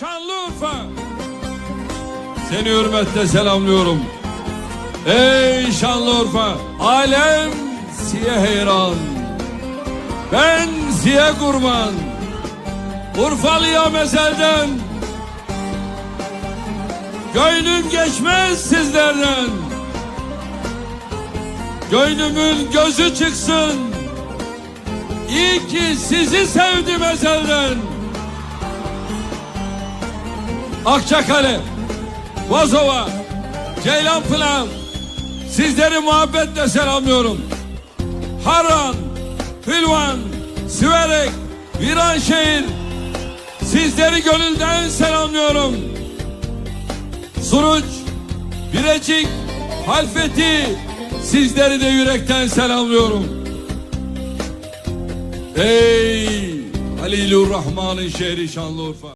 Şanlıurfa! Seni hürmetle selamlıyorum. Ey Şanlıurfa! Alem siye heyran. Ben siye kurban. Urfalıya mezelden. Gönlüm geçmez sizlerden. Gönlümün gözü çıksın. İyi ki sizi sevdim ezelden. Akçakale, Vazova, Ceylanpınar sizleri muhabbetle selamlıyorum. Haran, Hülvan, Siverek, Viranşehir sizleri gönülden selamlıyorum. Suruç, Birecik, Halfeti sizleri de yürekten selamlıyorum. Ey Halilur Rahman'ın şehri Şanlıurfa.